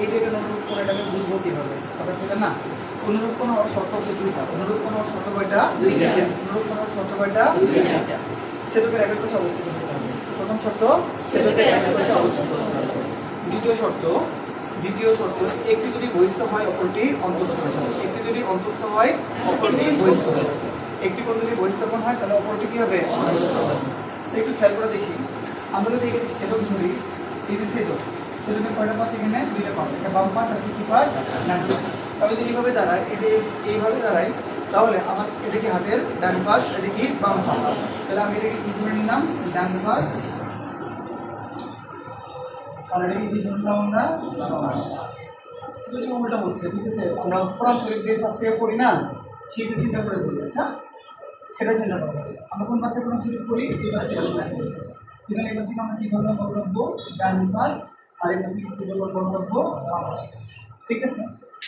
এই যে এটা অনুরূপ কোণ এটাকে বুঝব কীভাবে? কথা সেটা না অনুরূপ হওয়ার শর্ত হচ্ছে দুইটা অনুরূপ হওয়ার শর্ত কয়টা। অনুরূপ হওয়ার শর্ত কয়টা। সেটুকের একই পাশে অবস্থিত হতে হবে। প্রথম শর্ত সেটুকের পাশে পাশে অবস্থিত হতে হবে। দ্বিতীয় শর্ত দ্বিতীয় শর্ত একটি যদি বহিস্থ হয় অপরটি অন্তস্থ হয়ে। একটি যদি অন্তস্থ হয় অপরটি বহিস্থ হয়ে। একটি কোণ যদি বহিস্থ কোণ হয় তাহলে অপরটি কি হবে? একটু খেয়াল করে দেখি। আমরা যদি এখানে সেটক ধরি এই যে সেটক সেটকের কয়টা পাশ এখানে? দুইটা পাশ একটা বাম পাশ আর কিছু পাস, ডান পাশ আমি যদি এইভাবে দাঁড়াই এই যে এই- এইভাবে দাঁড়াই তাহলে আমার এটা কি হাতের ডান পাস এটা কি বাম পাস। তাহলে আমি এটাকে কি ধরে নিলাম? ডান পাশ আর এটাকে কি ধরলাম আমরা? যদি উল্টা হচ্ছে, ঠিক আছে? আমরা কোরআন শরীফ যে পাশ থেকে পড়ি না সেটা চিন্তা করে ধরি আচ্ছা? সেটা চিন্তা করব আমরা কোন পাশে কোন শরীফ পড়ি, এই পাশে। পড়ি। সেখানে পাশে আমরা কীভাবে রাখব ডান পাশ আর এই পাশে কী ধরনের মনে রাখব বাম পাশ ঠিক আছে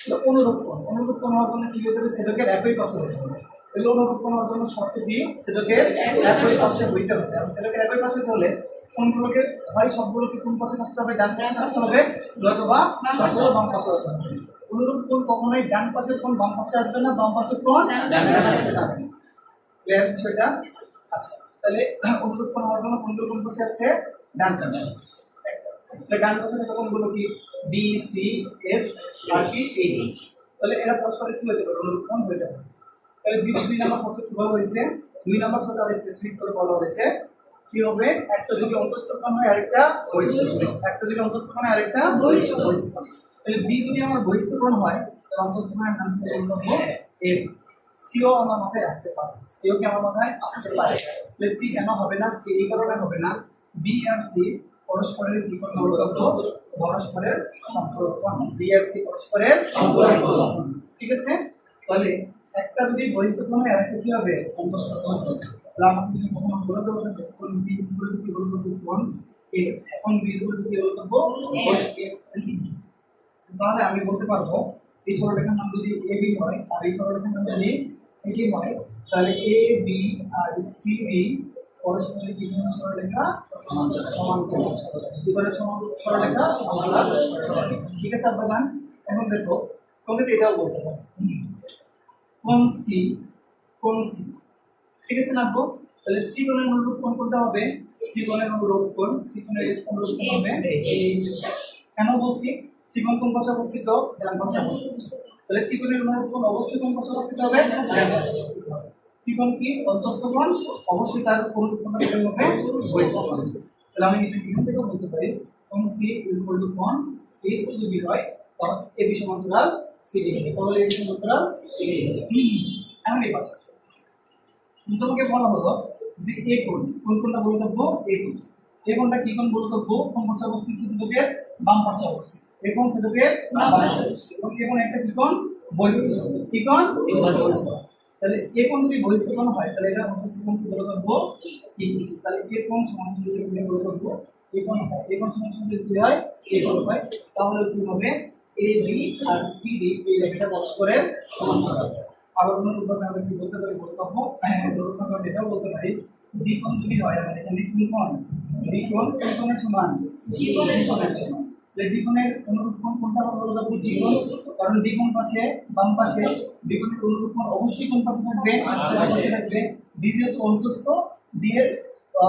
তো অনুরূপ কোণ অনুরূপ কোণ হওয়ার জন্য কী হতে হবে সেটাকে একই পাশে হতে হবে তাহলে অনুরূপ কোণ হওয়ার জন্য শর্ত কি সেটাকে একই পাশে হইতে হবে আর সেটাকে একই পাশে হলে কোনগুলোকে হয় সবগুলোকে কোন পাশে থাকতে হবে ডান পাশে থাকতে হবে সবগুলো বাম পাশে আসতে হবে অনুরূপ কোণ কখনোই ডান পাশের কোণ বাম পাশে আসবে না বাম পাশের কোণ ডান পাশে যাবে না ক্লিয়ার বিষয়টা আচ্ছা তাহলে অনুরূপ কোণ হওয়ার জন্য কোনগুলো কোন পাশে আসছে ডান পাশে আসছে ডান পাশে থাকা কোনগুলো কি? বি সি এফ আর কি এইচ তাহলে এরা পরস্পর কি হতে পারে অনুরূপ কোণ হয়ে যাবে। তাহলে দুই দুই নাম্বার শর্ত কি বলা হয়েছে? দুই নাম্বার শর্ত আর স্পেসিফিক করে বলা হয়েছে। কি হবে? একটা যদি অন্তস্থ কোণ হয়, আরেকটা একটা যদি অন্তস্থ কোণ হয়, আরেকটা বহিস্থ কোণ। বহিস্থ কোণ। তাহলে বি যদি আমার বহিস্থ হয়, তাহলে অন্তস্থ কোণের নাম কি বলব এফ সিও আমার মাথায় আসতে পারে। সিও কি আমার মাথায় আসতে পারে? তাহলে সি কেন হবে না? সি এই কারণে হবে না। বি আর সি পরস্পরের কি পরস্পরের সম্পর্ক। বি আর সি পরস্পরের সম্পর্ক। ঠিক আছে? তাহলে একটা যদি হয় আরেকটা কি হবে? কখনো বলে দেবো কোন বি কি বলব এ এখন বি ইকুয়াল টু কি বলব তাহলে আমি বলতে পারব এই সরলরেখার নাম যদি এ বি হয় আর এই সরলরেখার নাম যদি সি হয় তাহলে এ বি আর সি বি পরস্পরের কি ধরনের সরলরেখা সমান্তরাল সরলরেখা কি ধরনের সমান- সরলরেখা সমান্তরাল সরলরেখা ঠিক আছে আব্বা জান এখন দেখো তোমাকে এটাও বলতে পারো কোন সি? কোন সি? ঠিক আছে না তাহলে সি কোণের অনুরূপ কোণ কোনটা হবে? সি কোণের অনুরূপ কোণ সি কোণের অনুরূপ কোণ হবে। কেন বলছি? সি কোণ কোন পাশে অবস্থিত ডান পাশে অবস্থিত তাহলে সি কোণের অনুরূপ কোণ অবশ্যই কোন পাশে অবস্থিত হবে? ডান পাশে অবস্থিত হবে। সি কোণ কি অন্তস্থ কোণ অবশ্যই তার অনুরূপ কোণটা কি হবে বহিস্থ কোণ তাহলে আমি এখান থেকে বলতে পারি কোণ সি ইজ ইকুয়াল টু কোণ এইচ যদি হয়, তখন এ বি সমান্তরাল সি ডি তাহলে এ সমান্তরাল সি ডি এখন এই পাশে। তোমাকে বলা হলো যে এ কোণ, কোন কোনটা বলতব্য এ কোণ। এ কোণটা কি কোণ বলতব্য কোন পাশে অবস্থিত? সেটাকে বাম পাশে অবস্থিত। এ কোণ সেটাকে বাম পাশে অবস্থিত। এবং এ কোণ একটা কি কোণ? বহিস্থ কি কোণ? বহিস্থ তাহলে এ কোণ যদি বহিস্থ হয় তাহলে এটা অন্তস্থ কোণ কি বলতব্য কি তাহলে এ কোণ সমান যদি কি বলতব্য এ কোণ হয় এ কোণ সমান যদি কি হয়? এ কোণ হয়। তাহলে কি হবে? এ বি আর সি ডি এই রেখাটা পরস্পরের সমান্তরাল আবার অন্য রূপে আমরা কি বলতে পারি? বলতব্য রূপে আমরা এটাও বলতে পারি। দ্বিকোণ যদি হয় আমাদের এখানে কি কোণ। দ্বিকোণ কোন কোণের সমান? দ্বিকোণের সমান। তাহলে দ্বিকোণের অনুরূপ কোণ কোনটা হবে বলতব্য দ্বিকোণ কারণ দ্বিকোণ পাশে বাম পাশে দ্বিকোণের অনুরূপ কোণ অবশ্যই কোন পাশে থাকবে? থাকবে। ডি যেহেতু অন্তস্থ ডি এর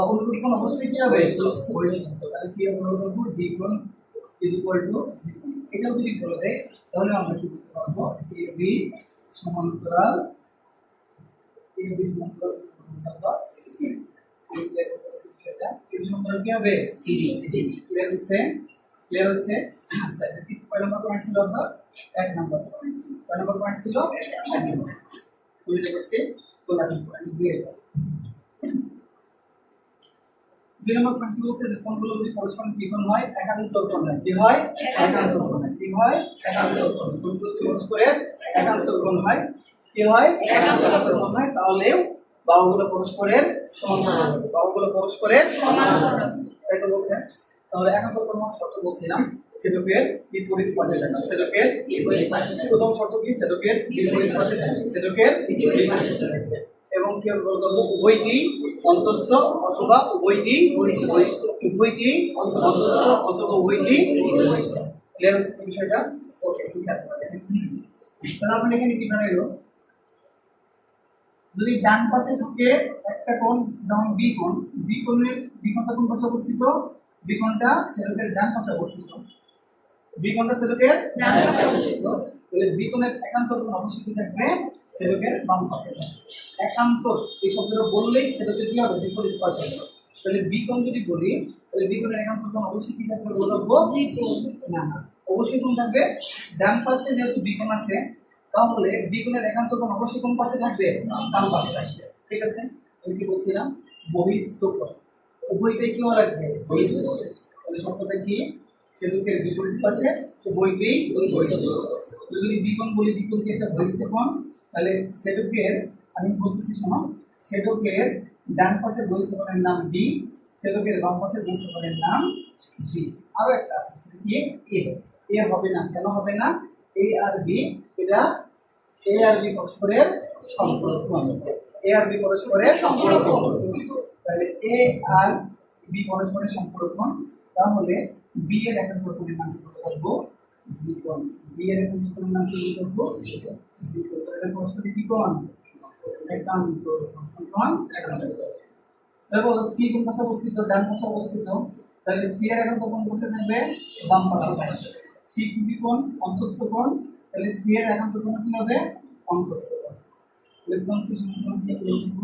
অনুরূপ কোণ অবশ্যই কি হবে? তাহলে কি হবে বলতব্য দ্বিকোণ ইজ ইকুয়াল টু এটাও যদি বলে দেয় তাহলে আমরা কি বলতে পারব? এ বি সমান্তরাল এ বি সমান্তরাল কি হবে? সিডি সিডি ক্লিয়ার হচ্ছে আচ্ছা এটা কি কয় নম্বর পয়েন্ট ছিল আপনার? এক নম্বর পয়েন্ট ছিল। কয় নম্বর পয়েন্ট ছিল? দিয়ে দুই পয়েন্ট যে যদি পরস্পর হয় একান্ত হয় কি হয়? কি হয়? একান্ত যদি হয়, কি হয়? একান্ত কোণ হয়। তাহলে বাহুগুলো পরস্পরের সমান্তরাল হবে। বাহুগুলো পরস্পরের সমান্তরাল তো বলছেন তাহলে একান্ত কোণ হওয়ার শর্ত বলছিলাম সেদকের বিপরীত পাশে থাকা সেদকের বিপরীত পাশে। প্রথম শর্ত কি? সেদকের বিপরীত পাশে থাকে। সেদকের বিপরীত পাশে থাকে। এবং কি বলতো? উভয়টি অন্তস্থ অথবা উভয়টি বহিস্থ উভয়টি অন্তস্থ অথবা উভয়টি বহিস্থ। ক্লিয়ার হচ্ছে বিষয়টা? ওকে ঠিক আছে। তাহলে আপনি এখানে কি দাঁড়াইলো যদি ডান পাশে থাকে একটা কোণ যেমন বি কোণ বি কোণের বি কোণটা কোন পাশে অবস্থিত? বি কোণটা সেলকের ডান পাশে অবস্থিত। বি কোণটা সেলকের ডান পাশে অবস্থিত। তাহলে বি কোণের একান্ত কোণ কি থাকবে সেলকের বাম পাশে। একান্ত এই শব্দটা বললেই সেলকের কি হবে? বিপরীত পাশে হবে। তাহলে বি কোণ যদি বলি তাহলে বি কোণের একান্ত কোণ অবশ্যই কি থাকবে বলব না না। অবশ্যই কোন থাকবে? ডান পাশে যেহেতু বি কোণ আছে তাহলে বিকনের একান্ত কোণ অবশ্যই কোন পাশে থাকবে? বাম পাশে থাকবে ঠিক আছে? আমি কি বলছিলাম? বহিস্থ কোণ উভয়টাই কি লাগবে। তাহলে শব্দটা কি? সেলুকের বিপরীত পাশে উভয়টাই যদি বি কোণ বলি, বি কি একটা বহিস্থ কোণ? তাহলে সেলুকের আমি বলতেছি শোনো সেলুকের ডান পাশে বহিস্থ নাম ডি সেলুকের বাম পাশে বহিস্থ নাম জি। আরও একটা আছে, সেটা কি? এ। এ হবে না, কেন হবে না? এ আর বি, এটা এ আর বি পরস্পরের সম্পর্ক। এ আর বি পরস্পরের সম্পর্ক। তাহলে এ আর বি পরস্পরের সম্পর্ক, তাহলে বি এর একান্ত কোণের নাম কি করব জি কোণ বি এর একান্ত কোণের নাম কি করব জি কোণ তাহলে পরস্পরের কি কোণ একান্ত কোণ তারপর সি কোন পাশে অবস্থিত? ডান পাশে অবস্থিত। তাহলে সি এর একান্ত কোন পাশে থাকবে? বাম পাশে থাকবে। সি কি কোণ অন্তস্থ কোণ তাহলে সি এর একান্ত কোণ কি হবে? অন্তস্থ কোণ কোণ সি সমান কি করব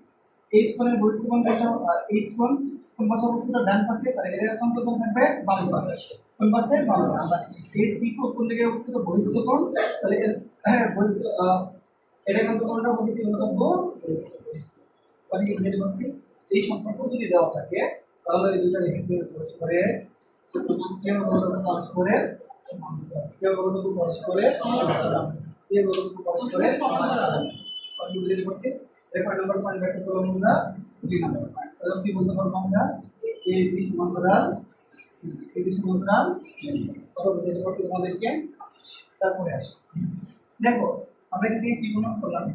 এইচ কোণের বহিস্থ কোণ কোনটা এইচ কোণ কোন পাশে অবস্থিত? ডান পাশে তাহলে এর কোণ থাকবে? বাম পাশে। কোন পাশে? বাম পাশে। এইচ পি কোন জায়গায় অবস্থিত? বহিস্থ তাহলে এর এর একান্ত কোণটা হবে কি বলে দেবো মানে বুঝতে পারছি? এই সম্পর্ক যদি দেওয়া থাকে, তাহলে এই দুইটা রেখে পরস্পরে কেউ বলতে পরস্পরে কেউ বলতে পরস্পরে কেউ বলতে বুঝতে পারছি রেফার নাম্বার পয়েন্ট ব্যাখ্যা করলাম আমরা দুই নাম্বার তাহলে কি বলতে পারব আমরা? এ বি সমান্তরাল এ বি সমান্তরাল কত বুঝতে পারছি তোমাদেরকে? তারপরে আসো। দেখো, আমরা থেকে কি প্রমাণ করলাম?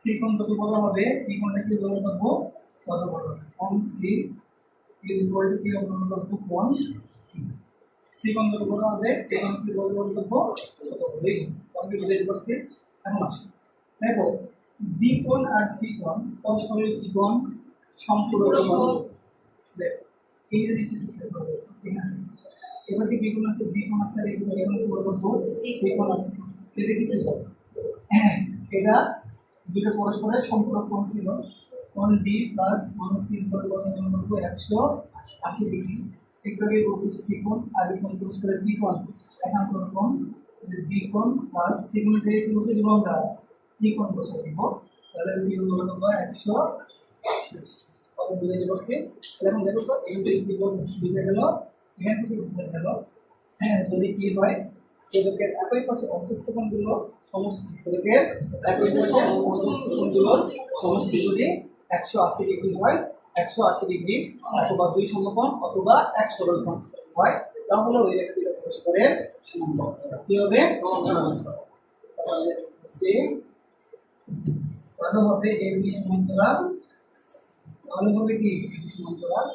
সি কোণ কত বড় হবে কি কোণটা কি বড় করব কত বড় কোণ সি ইজ ইকুয়াল টু কি অনুমান করব কোণ সি। কোণ কত বড় হবে এই কোণ কি বড় বড়? কত বড় এই কোণ কি বুঝতে এখন আসো। দেখো বি আর সি পরস্পরের জিনিসটা কি করব এবার সে আছে বি কোণ আছে আর এই কোণ আছে আছে। এটা কি ছিল এটা দুটো পরস্পরের সম্পর্ক ছিল। বি প্লাস কোণ সি ইকুয়াল কত বলব ডিগ্রি। একটু আগে বলছি আর বি পরস্পরের বি কোণ একান্তর কোণ বি কোণ প্লাস সি কোণ থেকে কি আমরা বি কোণ বসে দিব। তাহলে কোণ বলে দেবো একশো কত বুঝাইতে পারছি তাহলে এখন দেখো তো, এই দুই বি বুঝে গেল, এখান থেকে বুঝে গেল। হ্যাঁ যদি কি হয় সেলোকের একই পাশে অন্তস্থ কোণগুলো সমষ্টি। সেলোকের একই পাশে অন্তস্থ কোণগুলোর সমষ্টি। যদি একশো আশি ডিগ্রি হয়, একশো আশি ডিগ্রি অথবা দুই সমকোণ অথবা এক সরল কোণ হয়, তাহলে ওই রেখা দুটো পরস্পরের সমান্তরাল। কি হবে? সে কত হবে এর বি সমান্তরাল তাহলে হবে কি সমান্তরাল